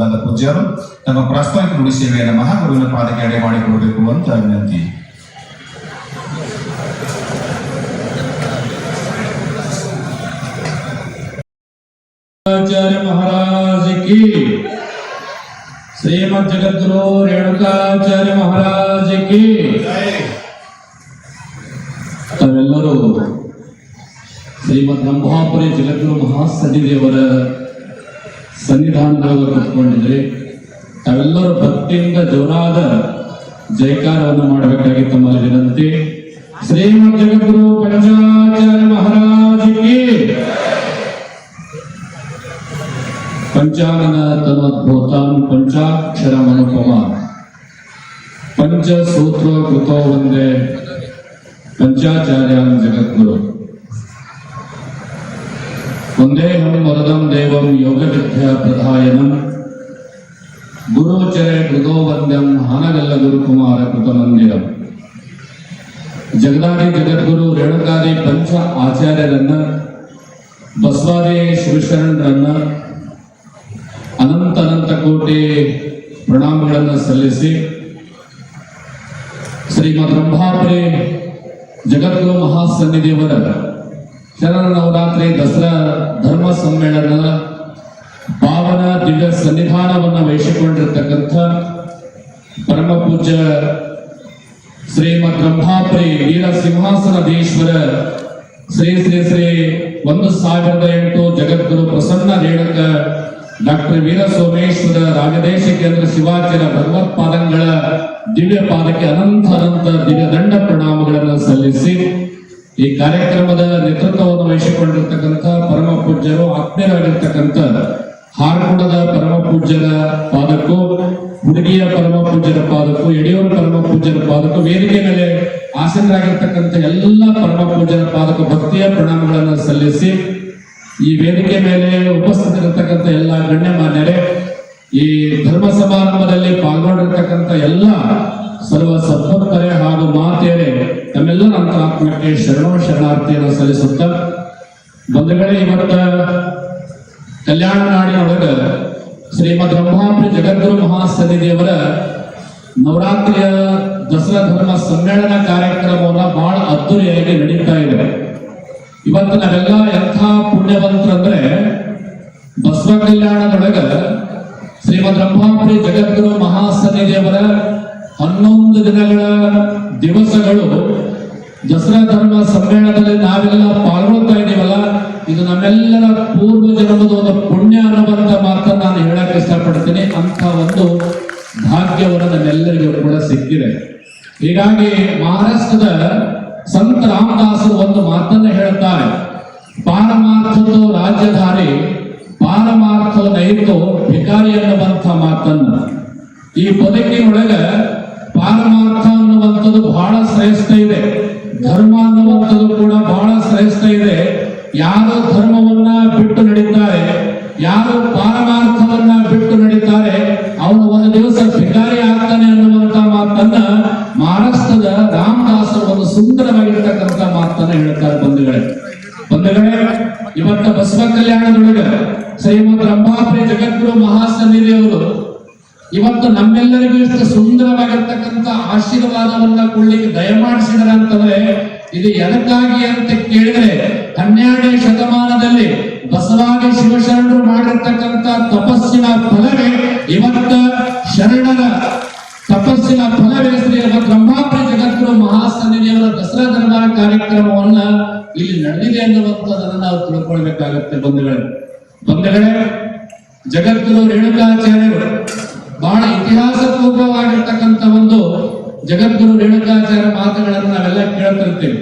ಬಂದ ಪೂಜ್ಯರು ನಮ್ಮ ಪ್ರಾಸ್ತಾವಿಕ ನುಡಿ ಸೇವೆಯನ್ನು ಮಹಾಗುರುವಿನ ಪಾದಕ್ಕೆ ಅಡೆ ಮಾಡಿಕೊಡಬೇಕು ಅಂತ ವಿನಂತಿ ಆಚಾರ್ಯ ಮಹಾರಾಜ ಕಿ ಶ್ರೀಮದ್ ಜಗದ್ಗುರು ರೇಣುಕಾಚಾರ್ಯ ಮಹಾರಾಜ ಕಿ ತಾವೆಲ್ಲರೂ ಶ್ರೀಮದ್ ಬ್ರಹ್ಮಾಪುರಿ ಜಗದ್ಗುರು ಮಹಾಸನ್ನಿದೇವರ ಸನ್ನಿಧಾನದವರು ಕುತ್ಕೊಂಡಿದ್ರೆ. ತಾವೆಲ್ಲರೂ ಭಕ್ತಿಯಿಂದ ಜೋರಾದ ಜಯಕಾರವನ್ನು ಮಾಡಬೇಕಾಗಿ ತಮ್ಮಲ್ಲಿ ವಿನಂತಿ. ಶ್ರೀಮದ್ ಜಗದ್ಗುರು ಪಂಚಾಚಾರ್ಯ ಮಹಾರಾಜಿಗೆ. ಪಂಚಾನನ ತನೋದ್ಭೂತಾನ್ ಪಂಚಾಕ್ಷರ ಮನುಪಮ ಪಂಚಸೂತ್ರ ಕೃತೋ ಒಂದೇ. ಪಂಚಾಚಾರ್ಯ ಜಗದ್ಗುರು. पंचाचार्यान जगद्गुरु वंदेहम वरदम देवम योग विद्या प्रधायनम गुरुचरे कृतो वंद्यम हानगल्ल गुरुकुमार कृतमंदिरम ಜಗದಾದಿ ಜಗದ್ಗುರು ರೇಣುಕಾದಿ ಪಂಚ ಆಚಾರ್ಯರನ್ನ ಬಸವಾದಿ ಶಿವಶರಣರನ್ನ ಅನಂತ ಅನಂತ ಕೋಟಿ ಪ್ರಣಾಮಗಳನ್ನು ಸಲ್ಲಿಸಿ ಶ್ರೀಮದ್ ಬ್ರಹ್ಮಾಪುರಿ ಜಗದ್ಗುರು ಮಹಾಸನ್ನಿಧಿಯವರ ಶರಣ ನವರಾತ್ರಿ ದಸರಾ ಧರ್ಮ ಸಮ್ಮೇಳನ ಪಾವನ ದಿವ್ಯ ಸನ್ನಿಧಾನವನ್ನು ವಹಿಸಿಕೊಂಡಿರ್ತಕ್ಕಂಥ ಪರಮ ಪೂಜ್ಯ ಶ್ರೀಮದ್ ಬ್ರಹ್ಮಾಪುರಿ ವೀರ ಸಿಂಹಾಸನದೀಶ್ವರ ಶ್ರೀ ಶ್ರೀ ಶ್ರೀ ಒಂದು ಸಾವಿರದ ಎಂಟು ಜಗದ್ಗುರು ಪ್ರಸನ್ನ ರೇಣಕ ಡಾಕ್ಟರ್ ವೀರ ಸೋಮೇಶ್ವರ ರಾಜದೇಶ ಕೇಂದ್ರ ಶಿವಾಚಾರ್ಯ ಭಗವತ್ಪಾದಂಗಳ ದಿವ್ಯ ಪಾದಕ್ಕೆ ಅನಂತ ಅನಂತ ದಿವ್ಯ ದಂಡ ಪ್ರಣಾಮಗಳನ್ನು ಸಲ್ಲಿಸಿ ಈ ಕಾರ್ಯಕ್ರಮದ ಪರಮ ಪೂಜ್ಯರು ಹಾರಕುಂಡದ ಪರಮ ಪೂಜ್ಯರ ಪಾದಕ್ಕೂ, ಹುಡುಗಿಯ ಪರಮ ಪೂಜ್ಯರ ಪಾದಕ್ಕೂ ಯಡಿಯೂರು ಪರಮ ಪೂಜ್ಯರ ಪಾದಕ್ಕೂ ವೇದಿಕೆ ಮೇಲೆ ಆಸೀನರಾಗಿರ್ತಕ್ಕಂಥ ಎಲ್ಲ ಪರಮ ಪೂಜ್ಯರ ಪಾದಕ ಭಕ್ತಿಯ ಪ್ರಣಾಮಗಳನ್ನು ಸಲ್ಲಿಸಿ ಈ ವೇದಿಕೆ ಮೇಲೆ ಉಪಸ್ಥಿತರಿರ್ತಕ್ಕಂಥ ಎಲ್ಲ ಗಣ್ಯಮಾನ್ಯರೇ, ಈ ಧರ್ಮ ಸಮಾರಂಭದಲ್ಲಿ ಪಾಲ್ಗೊಂಡಿರ್ತಕ್ಕಂಥ ಎಲ್ಲ ಸರ್ವ ಸದ್ಭಕ್ತರೇ ಹಾಗೂ ಮಾತೆಯರೇ, ತಮ್ಮೆಲ್ಲರ ಅಂತರಾತ್ಮಕ್ಕೆ ಶರಣ ಶರಣಾರ್ಥಿಯನ್ನು ಸಲ್ಲಿಸುತ್ತ ಬಂಧುಗಳೇ, ಇವತ್ತ ಕಲ್ಯಾಣ ನಾಡಿನೊಳಗ ಶ್ರೀಮದ್ ರಂಭಾಪುರಿ ಜಗದ್ಗುರು ದೇವರ ನವರಾತ್ರಿಯ ದಸರಾ ಧರ್ಮ ಸಮ್ಮೇಳನ ಕಾರ್ಯಕ್ರಮವನ್ನ ಬಹಳ ಅದ್ದೂರಿಯಾಗಿ ನಡೀತಾ ಇದೆ. ಇವತ್ತು ನಾವೆಲ್ಲ ಎಂಥ ಪುಣ್ಯವಂತರಂದ್ರೆ ಬಸವ ಕಲ್ಯಾಣದೊಳಗ ಶ್ರೀಮದ್ ರಂಭಾಪುರಿ ಜಗದ್ಗುರು ದೇವರ ಹನ್ನೊಂದು ದಿನಗಳ ದಿವಸಗಳು ದಸರಾ ಧರ್ಮ ಸಮ್ಮೇಳನದಲ್ಲಿ ನಾವೆಲ್ಲ ಪಾಲ್ಗೊಳ್ತಾ ಇದ್ದೀವಲ್ಲ. ಇದು ನಮ್ಮೆಲ್ಲರ ಪೂರ್ವ ಜನ್ಮದ ಒಂದು ಪುಣ್ಯ ಅನ್ನುವಂತ ಮಾತನ್ನ ನಾನು ಹೇಳಕ್ ಇಷ್ಟಪಡ್ತೀನಿ. ಅಂತ ಒಂದು ಭಾಗ್ಯವನ್ನು ನಮ್ಮೆಲ್ಲರಿಗೂ ಕೂಡ ಸಿಕ್ಕಿದೆ. ಹೀಗಾಗಿ ಮಹಾರಾಷ್ಟ್ರದ ಸಂತ ರಾಮದಾಸರು ಒಂದು ಮಾತನ್ನ ಹೇಳ್ತಾರೆ ಪಾರಮಾರ್ಥದ ರಾಜ್ಯಧಾರಿ ಪಾರಮಾರ್ಥದ ನೈತು ಭಿಕಾರಿ ಅನ್ನುವಂಥ ಮಾತನ್ನ. ಈ ಬದುಕಿನೊಳಗ ಪಾರಮಾರ್ಥ ಅನ್ನುವಂಥದ್ದು ಬಹಳ ಶ್ರೇಷ್ಠ ಇದೆ. ಧರ್ಮ ಅನ್ನುವಂಥದ್ದು ಕೂಡ ಯಾರು ಧರ್ಮವನ್ನ ಬಿಟ್ಟು ನಡೀತಾರೆ, ಯಾರು ಪಾರಮಾರ್ಥವನ್ನ ಬಿಟ್ಟು ನಡೀತಾರೆ, ಅವನು ಒಂದು ದಿವಸ ಭಿಕಾರಿ ಆಗ್ತಾನೆ ಅನ್ನುವಂತ ಮಾತನ್ನ ಮಹಾರಾಷ್ಟ್ರದ ರಾಮದಾಸರು ಒಂದು ಸುಂದರವಾಗಿರ್ತಕ್ಕಂಥ ಮಾತನ್ನ ಹೇಳ್ತಾರೆ ಬಂಧುಗಳೇ. ಬಂಧುಗಳೇ, ಇವತ್ತ ಬಸವ ಕಲ್ಯಾಣದೊಳಗ ಶ್ರೀಮಂತ ರಂಭಾಪುರಿ ಜಗದ್ಗುರು ಮಹಾಸನ್ನಿಧಿಯವರು ಇವತ್ತು ನಮ್ಮೆಲ್ಲರಿಗೂ ಇಷ್ಟು ಸುಂದರವಾಗಿರ್ತಕ್ಕಂಥ ಆಶೀರ್ವಾದವನ್ನ ಕೊಡ್ಲಿಕ್ಕೆ ದಯಮಾಡಿಸಿದ್ರ ಅಂತಂದ್ರೆ ಇದು ಎದಕ್ಕಾಗಿ ಅಂತ ಕೇಳಿದ್ರೆ ಹನ್ನೆರಡನೇ ಶತಮಾನದಲ್ಲಿ ಬಸವಾದಿ ಶಿವಶರಣರು ಮಾಡಿರ್ತಕ್ಕಂಥ ತಪಸ್ಸಿನ ಫಲವೇ ಇವತ್ತ ಶರಣರ ತಪಸ್ಸಿನ ಫಲವೇ ಶ್ರೀ ಬ್ರಹ್ಮಾಪುರಿ ಜಗದ್ಗುರು ಮಹಾಸನ್ನಿಧಿಯವರ ದಸರಾ ದರ್ಬಾರ ಕಾರ್ಯಕ್ರಮವನ್ನ ಇಲ್ಲಿ ನಡೆದಿದೆ ಅನ್ನುವಂಥದ್ದನ್ನ ನಾವು ತಿಳ್ಕೊಳ್ಬೇಕಾಗತ್ತೆ ಬಂಧುಗಳೇ. ಬಂಧುಗಳೇ, ಜಗದ್ಗುರು ರೇಣುಕಾಚಾರ್ಯರು ಬಹಳ ಇತಿಹಾಸ ಪೂರ್ವವಾಗಿರ್ತಕ್ಕಂಥ ಒಂದು ಜಗದ್ಗುರು ರೇಣುಕಾಚಾರ್ಯ ಮಾತುಗಳನ್ನು ನಾವೆಲ್ಲ ಕೇಳ್ತಿರ್ತೀವಿ.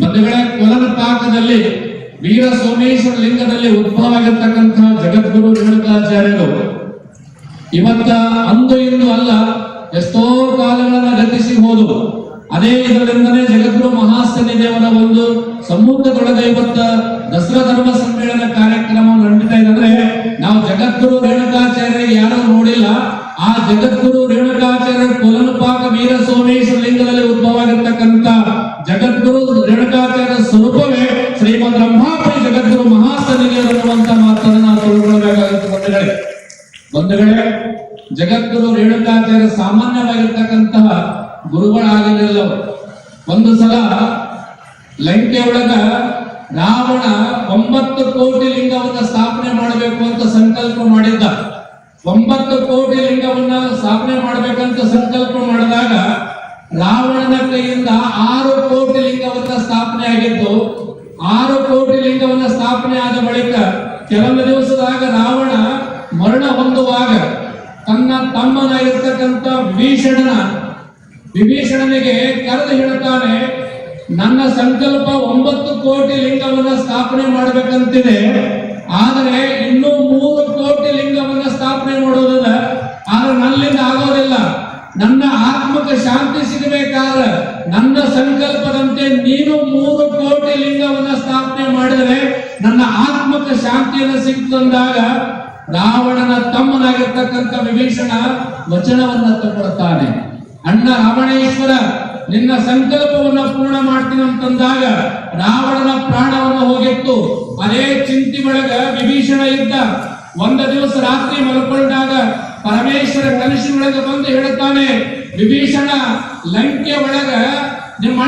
ಬಂಧುಗಳೇ ಕೊಲನ ಪಾಕದಲ್ಲಿ ವೀರ ಸೋಮೇಶ್ವರ ಲಿಂಗದಲ್ಲಿ ಉದ್ಭವ ಆಗಿರ್ತಕ್ಕಂತಹ ಜಗದ್ಗುರು ರೇಣುಕಾಚಾರ್ಯರು. ಇವತ್ತ ಅಂದು ಇಂದು ಅಲ್ಲ, ಎಷ್ಟೋ ಕಾಲಗಳನ್ನು ಗತಿಸಿ ಹೋದು. ಅದೇ ಇದರಿಂದನೇ ಜಗದ್ಗುರು ಮಹಾಸನ್ನಿದೇವರ ಒಂದು ಸಮ್ಮುಖದೊಳಗೆ ಇವತ್ತ ದಸರಾ ಧರ್ಮ ಸಮ್ಮೇಳನ ಕಾರ್ಯಕ್ರಮ ನಡೀತಾ ಇದೆ ಅಂದ್ರೆ ನಾವು ಜಗದ್ಗುರು ರೇಣುಕಾಚಾರ್ಯ ಯಾರು ನೋಡಿಲ್ಲ. ಆ ಜಗದ್ಗುರು ರೇಣುಕಾಚಾರ್ಯ ಕೊಲನುಪಾಕ ವೀರ ಸೋಮೇಶ್ವರ ಲಿಂಗದಲ್ಲಿ ಉದ್ಭವ ಆಗಿರ್ತಕ್ಕಂಥ ಜಗದ್ಗುರು ರೇಣುಕಾಚಾರ್ಯ ಸ್ವರೂಪವೇ ಶ್ರೀಮದ್ ಬ್ರಹ್ಮಾಪುರಿ ಜಗದ್ಗುರು ಮಹಾಸನಿಗೆ ಅನ್ನುವಂತ ಮಾತನ್ನು ನಾವು ತಿಳ್ಕೊಳ್ಬೇಕಾಗುತ್ತೆ ಬಂಧುಗಳೇ ಬಂಧುಗಳೇ ಜಗದ್ಗುರು ರೇಣುಕಾಚಾರ್ಯ ಸಾಮಾನ್ಯವಾಗಿರ್ತಕ್ಕಂತಹ ಗುರುಗಳಾಗಿರಲಿಲ್ಲ ಒಂದು ಸಲ ಲಂಕೆ ಒಳಗ ರಾವಣ ಒಂಬತ್ತು ಕೋಟಿ ಲಿಂಗವನ್ನ ಸ್ಥಾಪನೆ ಮಾಡಬೇಕು ಅಂತ ಸಂಕಲ್ಪ ಮಾಡಿದ್ದ. ಒಂಬತ್ತು ಕೋಟಿ ಲಿಂಗವನ್ನ ಸ್ಥಾಪನೆ ಮಾಡಬೇಕಂತ ಸಂಕಲ್ಪ ಮಾಡಿದಾಗ ರಾವಣನ ಕೈಯಿಂದ ಆರು ಕೋಟಿ ಲಿಂಗವನ್ನ ಸ್ಥಾಪನೆ ಆಗಿದ್ದು, ಆರು ಕೋಟಿ ಲಿಂಗವನ್ನ ಸ್ಥಾಪನೆ ಆದ ಬಳಿಕ ಕೆಲವೊಂದು ದಿವಸದಾಗ ರಾವಣ ಮರಣ ಹೊಂದುವಾಗ ತನ್ನ ತಮ್ಮನಾಗಿರ್ತಕ್ಕಂಥ ಭೀಷಣನ ವಿಭೀಷಣನಿಗೆ ಕರೆದು ಹೇಳುತ್ತಾನೆ, ನನ್ನ ಸಂಕಲ್ಪ ಒಂಬತ್ತು ಕೋಟಿ ಲಿಂಗವನ್ನ ಸ್ಥಾಪನೆ ಮಾಡಬೇಕಂತಿದೆ, ಆದರೆ ಇನ್ನೂ ಮೂರು ಕೋಟಿ ಲಿಂಗವನ್ನ ಸ್ಥಾಪನೆ ಮಾಡೋದಿಲ್ಲ ಆದ್ರೆ ನನ್ನಿಂದ ಆಗೋದಿಲ್ಲ. ನನ್ನ ಆತ್ಮಕ ಶಾಂತಿ ಸಂಕಲ್ಪದಂತೆ ನೀನು ಮೂರು ಕೋಟಿ ಲಿಂಗವನ್ನ ಸ್ಥಾಪನೆ ಮಾಡಿದರೆ ನನ್ನ ಆತ್ಮಕ್ಕೆ ಶಾಂತಿಯನ್ನು ಸಿಕ್ತಂದಾಗ ರಾವಣನ ತಮ್ಮನಾಗಿರ್ತಕ್ಕಂಥ ವಿಭೀಷಣ ವಚನವನ್ನ ತಗೊಳ್ತಾನೆ ಅಣ್ಣ ರಾವಣೇಶ್ವರ, ನಿನ್ನ ಸಂಕಲ್ಪವನ್ನ ಪೂರ್ಣ ಮಾಡ್ತೀನಿ ಅಂತಂದಾಗ ರಾವಣನ ಪ್ರಾಣವನ್ನು ಹೋಗಿತ್ತು. ಅದೇ ಚಿಂತಿ ಒಳಗ ವಿಭೀಷಣ ಇದ್ದ. ಒಂದ ದಿವಸ ರಾತ್ರಿ ಮಲ್ಕೊಂಡಾಗ ಪರಮೇಶ್ವರ ಕನಸಿನೊಳಗೆ ಬಂದು ಹೇಳುತ್ತಾನೆ, ವಿಭೀಷಣ, ಲಂಕೆ ಒಳಗ ನಿಮ್ಮ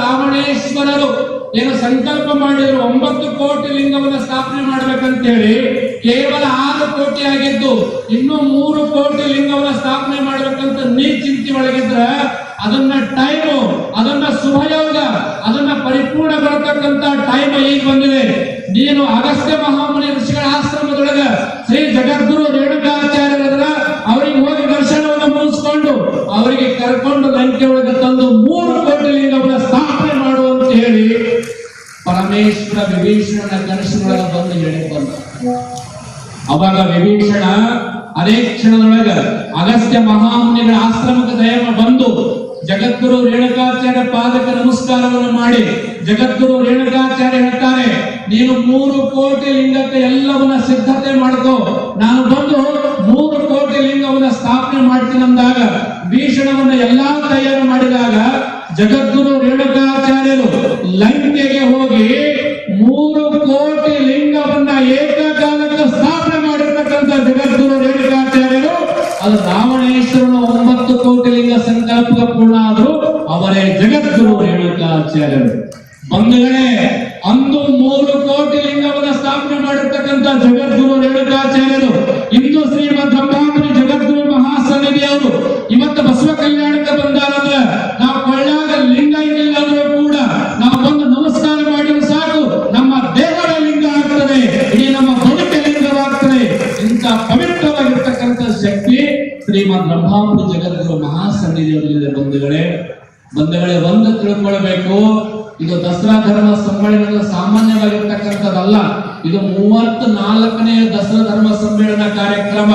ರಾವಣೇಶ್ವರರು ಏನು ಸಂಕಲ್ಪ ಮಾಡಿದ್ರು ಒಂಬತ್ತು ಕೋಟಿ ಲಿಂಗವನ್ನು ಸ್ಥಾಪನೆ ಮಾಡ್ಬೇಕಂತ ಹೇಳಿ ಕೇವಲ ಆರು ಕೋಟಿ ಆಗಿದ್ದು ಇನ್ನು ಮೂರು ಕೋಟಿ ಲಿಂಗವನ್ನ ಸ್ಥಾಪನೆ ಮಾಡ್ಬೇಕಂತ ನೀ ಚಿಂತೆ ಒಳಗಿದ್ರ ಅದನ್ನ ಟೈಮು ಅದನ್ನ ಶುಭಯೋಗ ಅದನ್ನ ಪರಿಪೂರ್ಣ ಬರತಕ್ಕಂತ ಟೈಮ್ ಈಗ ಬಂದಿದೆ. ನೀನು ಅಗಸ್ತ್ಯ ಮಹಾಮುನಿ ಋಷಿಗಳ ಆಶ್ರಮದೊಳಗ ಪರಮೇಶ್ವರ ವಿಭೀಷಣನ ಕನಸಿನೊಳಗೆ ಬಂದು ಬಂದ. ಅವಾಗ ವಿಭೀಷಣ ಅದೇ ಕ್ಷಣದೊಳಗ ಅಗಸ್ತ್ಯ ಮಹಾಮುನಿಗಳ ಆಶ್ರಮಕ್ಕೆ ದಯಮ ಬಂದು ಜಗದ್ಗುರು ರೇಣುಕಾಚಾರ್ಯ ಪಾದಕ ನಮಸ್ಕಾರವನ್ನು ಮಾಡಿ, ಜಗದ್ಗುರು ರೇಣುಕಾಚಾರ್ಯ ಹೇಳ್ತಾರೆ, ನೀನು ಮೂರು ಕೋಟಿ ಲಿಂಗಕ್ಕೆ ಎಲ್ಲವನ್ನ ಸಿದ್ಧತೆ ಮಾಡ್ಕೋ. ನಾನು ಬಂದು ಮೂರು ಕೋಟಿ ಲಿಂಗವನ್ನ ಸ್ಥಾಪನೆ ಮಾಡ್ತೀನಿ ಅಂದಾಗ ಭೀಷಣವನ್ನ ಎಲ್ಲಾ ತಯಾರು ಮಾಡಿದಾಗ ಜಗದ್ಗುರು ಶ್ರೀಮದ್ ಮಹಾ ಮಹಾಸನ್ನಿಧಿಯವರಿಗೆ ಬಂಧುಗಳೇ. ಬಂಧುಗಳೇ, ಒಂದು ತಿಳ್ಕೊಳ್ಬೇಕು. ಇದು ದಸರಾ ಧರ್ಮ ಸಮ್ಮೇಳನ ಸಾಮಾನ್ಯವಾಗಿರ್ತಕ್ಕಂಥದ್ದಲ್ಲ. ಇದು ಮೂವತ್ತ್ ನಾಲ್ಕನೇ ದಸರಾ ಧರ್ಮ ಸಮ್ಮೇಳನ ಕಾರ್ಯಕ್ರಮ.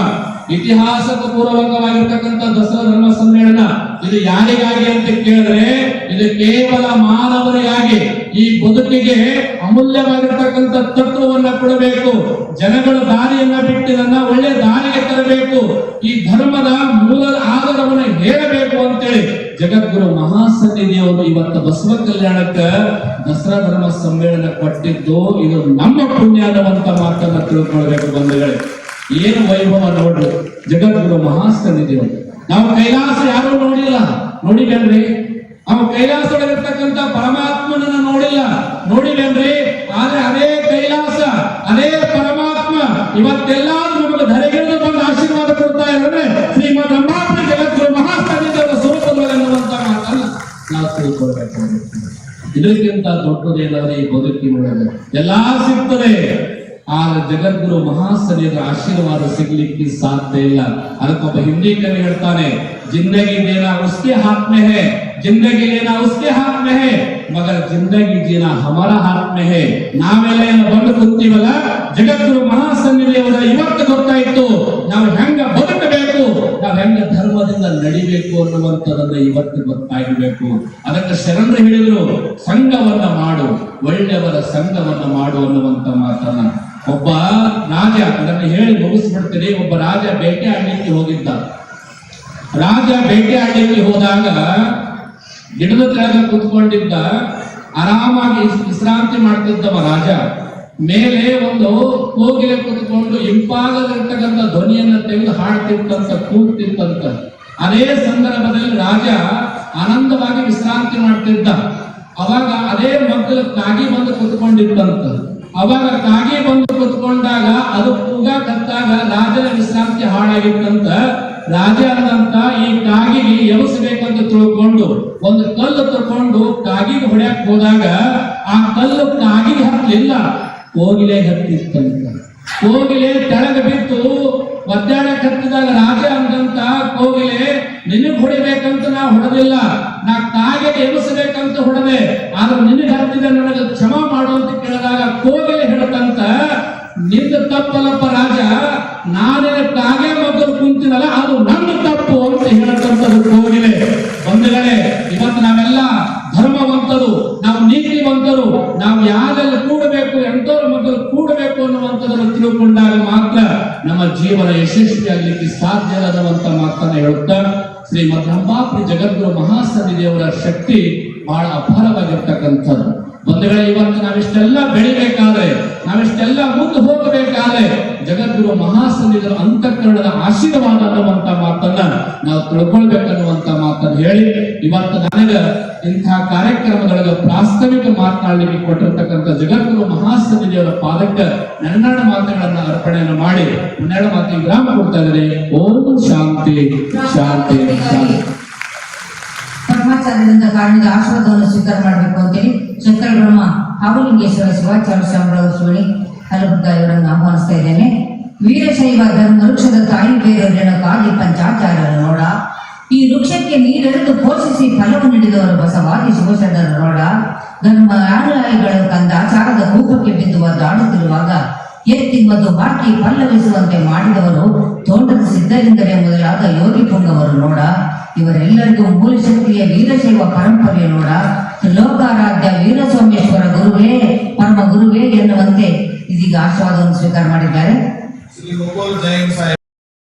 ಇತಿಹಾಸದ ಪೂರ್ವಕವಾಗಿರ್ತಕ್ಕಂಥ ದಸರಾ ಧರ್ಮ ಸಮ್ಮೇಳನ ಇದು ಯಾರಿಗಾಗಿ ಅಂತ ಕೇಳಿದ್ರೆ ಇದು ಕೇವಲ ಮಾನವರಿಗಾಗಿ ಈ ಬದುಕಿಗೆ ಅಮೂಲ್ಯವಾಗಿರ್ತಕ್ಕಂಥ ತತ್ವವನ್ನ ಕೊಡಬೇಕು. ಜನಗಳ ದಾರಿಯನ್ನ ಬಿಟ್ಟಿದನ್ನ ಒಳ್ಳೆ ದಾರಿಗೆ ತರಬೇಕು. ಈ ಧರ್ಮದ ಮೂಲ ಆಧಾರವನ್ನು ಹೇಳಬೇಕು ಅಂತೇಳಿ ಜಗದ್ಗುರು ಮಹಾಸನ್ನಿಧಿಯವರು ಇವತ್ತು ಬಸವ ಕಲ್ಯಾಣಕ್ಕ ದಸರಾ ಧರ್ಮ ಸಮ್ಮೇಳನ ಕೊಟ್ಟಿದ್ದು ಇದು ನಮ್ಮ ಪುಣ್ಯ ಅನ್ನುವಂತ ಮಾತನ್ನ ತಿಳ್ಕೊಳ್ಬೇಕು ಬಂಧುಗಳೇ. ಏನು ವೈಭವ ನೋಡ್ರಿ? ಜಗದ್ಗುರು ಮಹಾಸನ್ನಿಧಿಯವರು ನಾವು ಕೈಲಾಸ ಯಾರು ನೋಡಿಲ್ಲ. ನೋಡಿಬೇನ್ರಿ ನಾವು ಕೈಲಾಸದಲ್ಲಿರ್ತಕ್ಕಂಥ ಪರಮಾತ್ಮನನ್ನ ನೋಡಿಲ್ಲ. ನೋಡಿಬೇನ್ರಿ ಆದ್ರೆ ಅದೇ ಕೈಲಾಸ, ಅದೇ ಪರಮಾತ್ಮ ಇವತ್ತೆಲ್ಲ ನಮಗೆ ಧರೆಗಿಳಿದು ಬಂದು ಆಶೀರ್ವಾದ ಕೊಡ್ತಾ ಇದ್ರೆ ಶ್ರೀಮದ್ ಜಗದ್ಗುರು ಅನ್ನುವಂತ ಮಾತನ್ನ ನಾವು ತಿಳ್ಕೊಳ್ಬೇಕು. ಇದಕ್ಕಿಂತ ದೊಡ್ಡದೇನಾದ್ರೆ ಈ ಬದುಕಿನೊಳಗೆ ಎಲ್ಲಾ ಸಿಗ್ತದೆ. ಆದ್ರೆ ಜಗದ್ಗುರು ಮಹಾಸನಿಯರ ಆಶೀರ್ವಾದ ಸಿಗ್ಲಿಕ್ಕೆ ಸಾಧ್ಯ ಇಲ್ಲ. ಅದಕ್ಕೊಬ್ಬ ಹಿಂದಿ ಕವಿ ಹೇಳ್ತಾನೆ ಜಿಂದಗಿ ದೇನಾ ಉಸ್ಕೆ ಹಾತ್ ಮೇ ಹೇ ಜಿಂದಗಿ ಲೇನಾ ಉಸ್ಕೆ ಹಾತ್ ಮೇ ಹೇ ಜಿಂದಗಿ ಜೀನಾ ಹಮಾರ ಹಾತ್ ಮೇ ಹೇ ನಾವೆಲ್ಲ ಏನು ಬಂದು ಕೂತೀವಲ್ಲ? ಜಗದ್ಗುರು ಮಹಾಸನ್ನಿಧಿಯವರ ಇವತ್ತು ಗೊತ್ತಾಯಿತು, ನಾವು ಹೆಂಗ ಬದುಕಬೇಕು, ನಾವು ಹೆಂಗ ಧರ್ಮದಿಂದ ನಡಿಬೇಕು ಅನ್ನುವಂಥದ್ದನ್ನ ಇವತ್ತು ಗೊತ್ತಾಗಬೇಕು. ಅದಕ್ಕೆ ಶರಣರು ಹೇಳಿದ್ರು, ಸಂಘವನ್ನ ಮಾಡು, ಒಳ್ಳೆಯವರ ಸಂಘವನ್ನ ಮಾಡು ಅನ್ನುವಂತ ಮಾತನ್ನ. ಒಬ್ಬ ರಾಜ, ಅದನ್ನು ಹೇಳಿ ಮುಗಿಸ್ಬಿಡ್ತೀನಿ. ಒಬ್ಬ ರಾಜ ಬೇಟೆ ಆಡ್ಲಿಕ್ಕೆ ಹೋಗಿದ್ದ. ರಾಜ ಬೇಟೆ ಆಡ್ಲಿಕ್ಕೆ ಹೋದಾಗ ಗಿಡದ ಕೆಳಗೆ ಕೂತ್ಕೊಂಡಿದ್ದ. ಆರಾಮಾಗಿ ವಿಶ್ರಾಂತಿ ಮಾಡ್ತಿದ್ದವ ರಾಜ. ಮೇಲೆ ಒಂದು ಕೋಗಿಲೆ ಕುತ್ಕೊಂಡು ಇಂಪಾಗದಿರ್ತಕ್ಕಂಥ ಧ್ವನಿಯನ್ನ ತೆಗೆದು ಹಾಡ್ತಿತ್ತಂತ, ಕೂಗ್ತಿತ್ತಂತ. ಅದೇ ಸಂದರ್ಭದಲ್ಲಿ ರಾಜ ಆನಂದವಾಗಿ ವಿಶ್ರಾಂತಿ ಮಾಡ್ತಿದ್ದ. ಅವಾಗ ಅದೇ ಮಕ್ಕಳು ಕಾಗಿ ಬಂದು ಕುತ್ಕೊಂಡಿತ್ತಂತ. ಅವಾಗ ತಾಗೆ ಬಂದು ಕೂತ್ಕೊಂಡಾಗ ಅದು ಕೂಗಾಕತ್ತಾಗ ರಾಜನ ವಿಶ್ರಾಂತಿ ಹಾಳಾಗಿತ್ತಂತ ರಾಜ ಆದಂತ ಈ ಕಾಗಿಗೆ ಎವಸ್ಬೇಕಂತ ತಿಳ್ಕೊಂಡು ಒಂದು ಕಲ್ಲು ತಗೊಂಡು ಕಾಗಿಗೆ ಹೊಡ್ಯಾಕ್ ಹೋದಾಗ ಆ ಕಲ್ಲು ಕಾಗಿಗೆ ಹತ್ತಲಿಲ್ಲ, ಕೋಗಿಲೆ ಹತ್ತಿತ್ತಂತ. ಕೋಗಿಲೆ ಕೆಳಗ ಬಿತ್ತು, ಒದ್ದಾಡ ಕತ್ತಿದಾಗ ರಾಜ ಅಂದಂತ ಕೋಗಿಲೆ ನಿನಗ್ ಹೊಡಿಬೇಕಂತ ನಾ ಹೊಡೆದಿಲ್ಲ. ನಾ ತಾಗೆ ಎನಿಸಬೇಕಂತ ಹೊಡೆದೆ. ಆದ್ರೆ ನಿನಗೆ ಹತ್ತಿದ ನನಗೆ ಕ್ಷಮ ಅಂತ ಕೇಳಿದಾಗ ಕೋಗಿಲೆ ಹಿಡತಂತ ನಿಂದ ತಪ್ಪಲಪ್ಪ ರಾಜ, ನಾನೇನ ಕಾಗೆ ಮಕ್ಕಳು ಕುಂತಿನಲ್ಲ ಅದು ನನ್ನ ತಪ್ಪು ಅಂತ ಹೇಳತಕ್ಕಂಥದ್ದು ಕೋಗಿಲೆ ಬಂಧುಗಳೇ ಇವತ್ತು ನಾವೆಲ್ಲ ಧರ್ಮವಂತರು ನಾವು ನೀತಿವಂತರು ನಾವು ಯಾರಲ್ಲಿ ಕೂಡಬೇಕು ಎಂತವ್ರ ಮಕ್ಕಳು ಕೂಡಬೇಕು ಅನ್ನುವಂಥದ್ದನ್ನು ತಿಳ್ಕೊಂಡಾಗ ಮಾತ್ರ ನಮ್ಮ ಜೀವನ ಯಶಸ್ವಿಯಾಗಲಿಕ್ಕೆ ಸಾಧ್ಯ ಅನ್ನುವಂತ ಮಾತನ್ನ ಹೇಳುತ್ತಾ ಶ್ರೀಮದ್ ರಂಭಾಪುರಿ ಜಗದ್ಗುರು ಮಹಾಸತಿ ದೇವರ ಶಕ್ತಿ ಬಹಳ ಅಪಾರವಾಗಿರ್ತಕ್ಕಂಥದ್ದು. ಬಂಧುಗಳೇ ಇವತ್ತು ನಾವಿಷ್ಟೆಲ್ಲ ಬೆಳಿಬೇಕಾದ್ರೆ, ನಾವಿಷ್ಟೆಲ್ಲ ಮುಂದೆ ಹೋಗಬೇಕಾದ್ರೆ, ಜಗದ್ಗುರು ಮಹಾಸನ್ನಿಧರ ಅಂತಃಕರಣದ ಆಶೀರ್ವಾದ ಅನ್ನುವಂತ ಮಾತನ್ನ ನಾವು ತಿಳ್ಕೊಳ್ಬೇಕನ್ನುವಂತ ಮಾತನ್ನ ಹೇಳಿ, ಇವತ್ತು ನನಗೆ ಇಂತಹ ಕಾರ್ಯಕ್ರಮದೊಳಗೆ ಪ್ರಾಸ್ತಾವಿಕ ಮಾತನಾಡಲಿಕ್ಕೆ ಕೊಟ್ಟಿರ್ತಕ್ಕಂಥ ಜಗದ್ಗುರು ಮಹಾಸನ್ನಿಧಿಯವರ ಪಾದಕ್ಕೆ ನನ್ನ ಮಾತುಗಳನ್ನ ಅರ್ಪಣೆಯನ್ನು ಮಾಡಿ ಹನ್ನೆರಡು ಮಾತಿಗೆ ಗ್ರಾಮ ಕೊಡ್ತಾ ಇದ್ದಾರೆ ಓಂ ಶಾಂತಿ ಶಾಂತಿ ಶಾಂತಿ. ಪರಮಾಚಾರ್ಯರಿಂದ ಕಾರಣದ ಆಶೀರ್ವಾದವನ್ನು ಸ್ವೀಕಾರ ಮಾಡಬೇಕು ಅಂತೇಳಿ ಶಂಕರ ಬ್ರಹ್ಮ ಹಾವುಲಿಂಗೇಶ್ವರ ಶಿವಾಚಾರ್ಯ ಶಾಮರಾವ್ ಶಿವಳಿ ಹಲಬುದ್ದ ಇವರನ್ನು ಆಹ್ವಾನಿಸ್ತಾ ಇದ್ದೇನೆ. ವೀರಶೈವ ಧರ್ಮ ವೃಕ್ಷದ ತಾಯಿ ಬೇರೆಯವರನ್ನು ಕಾದಿ ಪಂಚಾಚಾರ್ಯರ ನೋಡ. ಈ ವೃಕ್ಷಕ್ಕೆ ನೀರೆರೆದು ಪೋಷಿಸಿ ಫಲವು ನೀಡಿದವರು ಬಸವಾದಿ ಶಿವಶರಣರ ನೋಡ. ಧರ್ಮ ಅನುಯಾಯಿಗಳು ಕಂದಾಚಾರದ ಕೂಪಕ್ಕೆ ಬಿದ್ದುವ ಒದ್ದಾಡುತ್ತಿರುವಾಗ ಎತ್ತಿ ಮತ್ತು ಬಾಕಿ ಪಲ್ಲವಿಸುವಂತೆ ಮಾಡಿದವರು ತೋಟದ ಸಿದ್ಧಲಿಂಗವೇ ಮೊದಲಾದ ಯೋಗಿ ಪುಂಗವರು ನೋಡ. ಇವರೆಲ್ಲರಿಗೂ ಮೂಲ ಶಕ್ತಿಯ ವೀರಶೈವ ಪರಂಪರೆಯ ನೋಡ. ಲೋಕಾರಾಧ್ಯ ವೀರಸೋಮೇಶ್ವರ ಗುರುವೇ, ಪರಮ ಗುರುವೇ ಎನ್ನುವಂತೆ ಇದೀಗ ಆಶೀರ್ವಾದವನ್ನು ಸ್ವೀಕಾರ ಮಾಡಿದ್ದಾರೆ.